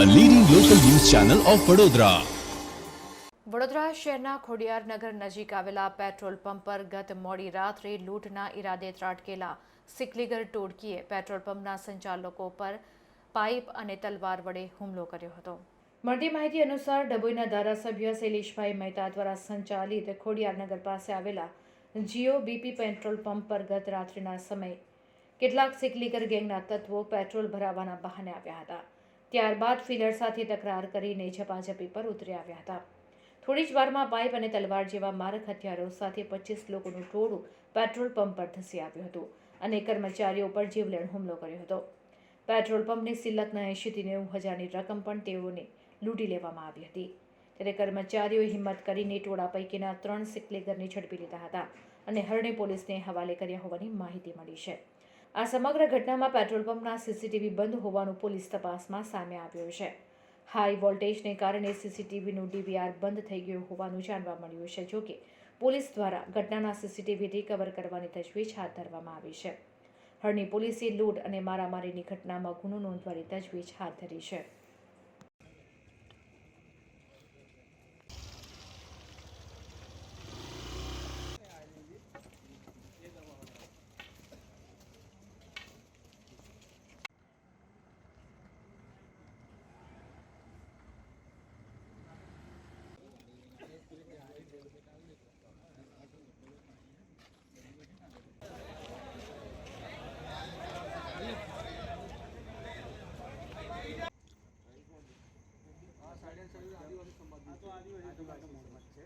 Channel of Vadodara Vadodara શહેરના ખોડિયારનગર નજીક આવેલા પેટ્રોલ પંપ પર ગત મોડી રાત્રે લૂંટના ઈરાદે ત્રાટકેલા સિકલીગર ટોળકીએ પેટ્રોલ પંપના સંચાલકો પર પાઇપ અને તલવાર વડે હુમલો કર્યો હતો. મળતી માહિતી અનુસાર ડભોઈના ધારાસભ્ય શૈલેષભાઈ મહેતા દ્વારા સંચાલિત ખોડિયાર નગર પાસે આવેલા જીઓ બીપી પેટ્રોલ પંપ પર ગત રાત્રિના સમયે કેટલાક સિકલીગર ગેંગના તત્વો પેટ્રોલ ભરાવવાના બહાને આવ્યા હતા. ત્યારબાદ ફિલર સાથે તકરાર કરીને ઝપાઝપી પર ઉતરી આવ્યા હતા. થોડી જ વારમાં પાઇપ અને તલવાર જેવા મારક હથિયારો સાથે પચીસ લોકોનું ટોળું પેટ્રોલ પંપ પર ધસી આવ્યું હતું અને કર્મચારીઓ પર જીવલેણ હુમલો કર્યો હતો. પેટ્રોલ પંપની સિલકના એંશીથી નેવું હજારની રકમ પણ તેઓને લૂંટી લેવામાં આવી હતી. ત્યારે કર્મચારીઓએ હિંમત કરીને ટોળા પૈકીના ત્રણ સિકલેગરને ઝડપી લીધા હતા અને હરણે પોલીસને હવાલે કર્યા હોવાની માહિતી મળી છે. આ સમગ્ર ઘટનામાં પેટ્રોલ પંપના સીસીટીવી બંધ હોવાનું પોલીસ તપાસમાં સામે આવ્યું છે. હાઈ વોલ્ટેજને કારણે સીસીટીવીનું ડીવીઆર બંધ થઈ ગયું હોવાનું જાણવા મળ્યું છે, જોકે પોલીસ દ્વારા ઘટનાના સીસીટીવી રિકવર કરવાની તજવીજ હાથ ધરવામાં આવી છે. હળની પોલીસે લૂંટ અને મારામારીની ઘટનામાં ગુનો નોંધવાની તજવીજ હાથ ધરી છે. આ તો આદિવાસી સમાજનો મોહમ્મદ છે.